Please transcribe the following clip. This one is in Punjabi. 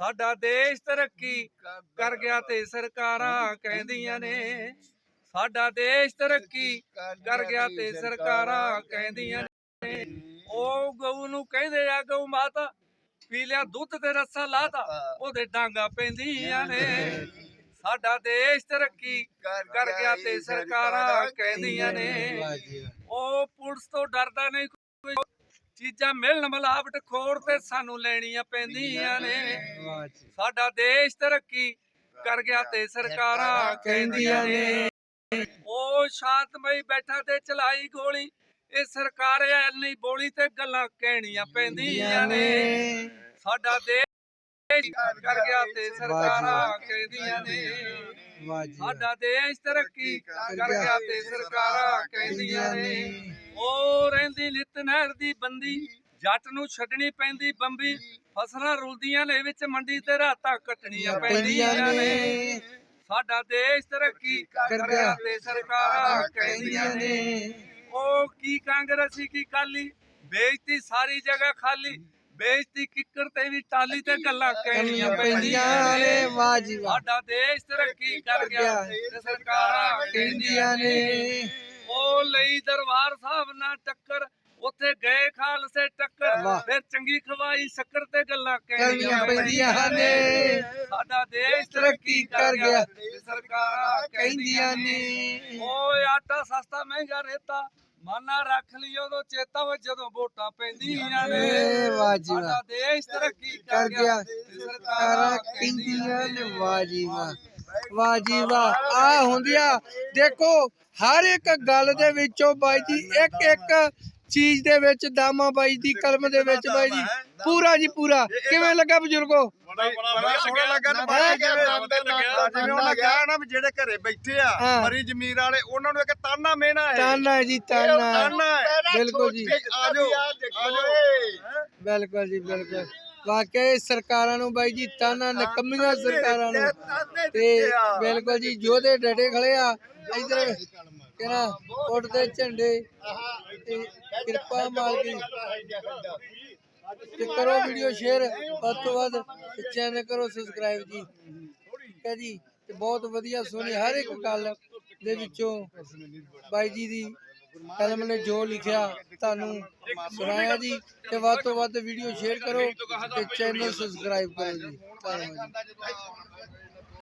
ਸਾਡਾ ਦੇਸ਼ ਤਰੱਕੀ ਕਰ ਗਿਆ ਤੇ ਸਰਕਾਰਾਂ ਕਹਿੰਦੀਆਂ ਨੇ। ਸਾਡਾ ਦੇਸ਼ ਤਰੱਕੀ ਕਰ ਗਿਆ ਤੇ ਸਰਕਾਰਾਂ ਕਹਿੰਦੀਆਂ ਨੇ। ਉਹ ਗਊ ਨੂੰ ਕਹਿੰਦੇ ਆ ਗਊ ਮਾਤਾ ਪੀ ਲਿਆ ਦੁੱਧ ਤੇ ਰੱਸਾ ਲਾਤਾ ਉਹਦੇ ਡਾਂਗਾ ਪੈਂਦੀਆਂ ਨੇ। ਸਾਡਾ ਦੇਸ਼ ਤਰੱਕੀ ਕਰ ਗਿਆ ਤੇ ਸਰਕਾਰਾਂ ਕਹਿੰਦੀਆਂ ਨੇ। ਉਹ ਪੁਲਿਸ ਤੋਂ ਡਰਦਾ ਨਹੀਂ ਕੋਈ। ਚੀਜ਼ਾਂ ਮਿਲਣ ਮਿਲਾਵਟ ਖੋਰ ਤੇ ਸਾਨੂੰ ਲੈਣੀਆਂ ਪੈਂਦੀਆਂ ਨੇ। ਸਾਡਾ ਦੇਸ਼ ਤਰੱਕੀ ਕਰ ਗਿਆ ਤੇ ਸਰਕਾਰਾਂ ਕਹਿੰਦੀਆਂ ਨੇ। ਉਹ ਸ਼ਾਂਤਮਈ ਬੈਠਾ ਤੇ ਚਲਾਈ ਗੋਲੀ ਇਹ ਸਰਕਾਰ ਐ ਨਹੀਂ ਬੋਲੀ ਤੇ ਗੱਲਾਂ ਕਹਿਣੀਆਂ ਪੈਂਦੀਆਂ ਨੇ। ਸਾਡਾ ਦੇਸ਼ ਕਰ ਗਿਆ ਤੇ ਸਰਕਾਰਾਂ ਕਹਿੰਦੀਆਂ ਨੇ। ਸਾਡਾ ਦੇਸ਼ ਤਰੱਕੀ ਕਰ ਗਿਆ ਤੇ ਸਰਕਾਰਾਂ ਕਹਿੰਦੀਆਂ ਨੇ। ਉਹ ਰਹਿੰਦੀ ਲਿੱਤ ਨਹਿਰ ਦੀ ਬੰਦੀ ਜੱਟ ਨੂੰ ਛੱਡਣੀ ਪੈਂਦੀ ਬੰਬੀ ਫਸਲਾਂ ਰੁਲਦੀਆਂ ਨੇ ਵਿੱਚ ਮੰਡੀ ਤੇ ਰਾਤਾਂ ਕੱਟਣੀਆਂ ਪੈਂਦੀਆਂ ਨੇ। ਸਾਡਾ ਦੇਸ਼ ਤਰੱਕੀ ਕਰ ਗਿਆ ਤੇ ਸਰਕਾਰਾਂ ਕਹਿੰਦੀਆਂ ਨੇ। ਉਹ ਕੀ ਕਾਂਗਰਸੀ ਕੀ ਕਾਲੀ ਬੇਇੱਜ਼ਤੀ ਸਾਰੀ ਜਗ੍ਹਾ ਖਾਲੀ। ਬੇਇੱਜ਼ਤੀ ਕਿੱਕਰ ਤੇ ਵੀ ਟਾਲੀ ਤੇ ਗੱਲਾਂ ਕਹਿਣੀਆਂ ਪੈਂਦੀਆਂ ਨੇ। ਵਾਹ ਜੀ ਵਾਹ। ਸਾਡਾ ਦੇਸ਼ ਤਰੱਕੀ ਕਰ ਗਿਆ। ਤੇ ਸਰਕਾਰਾਂ ਕਹਿੰਦੀਆਂ ਨੇ। ਉਹ ਲਈ ਦਰਬਾਰ ਸਾਹਿਬ ਨਾਲ ਟੱਕਰ ਉੱਥੇ ਗਏ ਖਾਲਸੇ ਟੱਕਰ। ਫਿਰ ਚੰਗੀ ਖਵਾਈ ਸ਼ੱਕਰ ਤੇ ਗੱਲਾਂ ਕਹਿਣੀਆਂ ਪੈਂਦੀਆਂ ਨੇ। ਸਾਡਾ ਦੇਸ਼ ਤਰੱਕੀ ਕਰ ਗਿਆ। ਸਰਕਾਰਾਂ ਕਹਿੰਦੀਆਂ ਨੇ। ਓਏ ਆਟਾ ਸਸਤਾ ਮਹਿੰਗਾ ਰਹਿਤਾ ਮਾਨਾ ਰੱਖ ਲਈ ਉਦੋਂ ਚੇਤਾ ਵਾ ਜਦੋਂ ਵੋਟਾਂ ਪੈਂਦੀਆਂ ਨੇ। ਵਾਹ ਜੀ ਸਾਡਾ ਵਾਹ। ਦੇਸ਼ ਤਰੱਕੀ ਕਰ ਗਿਆ। ਸਰਕਾਰਾਂ ਕਹਿੰਦੀਆਂ ਨੇ। ਵਾਹ ਜੀ ਵਾਹ। ਵਾਹ ਜੀ ਵਾਹ ਆ ਹੁੰਦੀਆਂ ਦੇਖੋ ਹਰ ਇੱਕ ਗੱਲ ਦੇ ਵਿੱਚੋਂ ਬਾਈ ਜੀ ਇੱਕ ਇੱਕ ਚੀਜ਼ ਦੇ ਵਿੱਚ ਦਾਮਾ ਬਾਈ ਦੀ ਕਲਮ ਦੇ ਵਿੱਚ ਬਾਈ ਜੀ ਪੂਰਾ ਜੀ ਪੂਰਾ। ਕਿਵੇਂ ਲੱਗਾ ਬਜ਼ੁਰਗੋ? ਜਿਹੜੇ ਘਰੇ ਬੈਠੇ ਆ ਹਾਂ। ਮਰੀ ਜ਼ਮੀਰ ਵਾਲੇ ਉਹਨਾਂ ਨੂੰ ਇੱਕ ਤਾਨਾ ਮੇਣਾ ਹੈ। ਤਾਨਾ ਜੀ ਤਾਨਾ ਬਿਲਕੁਲ ਜੀ ਆਜੋ। ਆਜੋ। ਬਿਲਕੁਲ ਜੀ ਬਿਲਕੁਲ। ਵਾਕਈ ਸਰਕਾਰਾਂ ਨੂੰ ਬਾਈ ਜੀ ਤਾਨਾ ਨਕਮੀਆਂ ਸਰਕਾਰਾਂ ਨੂੰ। ਤੇ ਬਿਲਕੁਲ ਜੀ ਯੋਧੇ ਡਟੇ ਖੜੇ ਆ ਇਧਰ ਕਿਹੜਾ ਉੱਡਦੇ ਝੰਡੇ ਤੇ ਕਿਰਪਾ ਮਾਲਕੀ। ਤੇ ਕਰੋ ਵੀਡੀਓ ਸ਼ੇਅਰ ਵੱਧ ਤੋਂ ਵੱਧ ਤੇ ਚੈਨਲ ਕਰੋ ਸਬਸਕ੍ਰਾਈਬ ਜੀ। ਠੀਕ ਹੈ ਜੀ ਤੇ ਬਹੁਤ ਵਧੀਆ ਸੁਣੀ ਹਰ ਇੱਕ ਗੱਲ ਦੇ ਵਿੱਚੋਂ ਬਾਈ ਜੀ ਦੀ ਕਲਮ ਨੇ ਜੋ ਲਿਖਿਆ ਤੁਹਾਨੂੰ ਸੁਣਾਇਆ ਜੀ ਤੇ ਵੱਧ ਤੋਂ ਵੱਧ ਵੀਡੀਓ ਸ਼ੇਅਰ ਕਰੋ ਤੇ ਚੈਨਲ ਸਬਸਕ੍ਰਾਈਬ ਕਰੋ ਜੀ। ਧੰਨਵਾਦ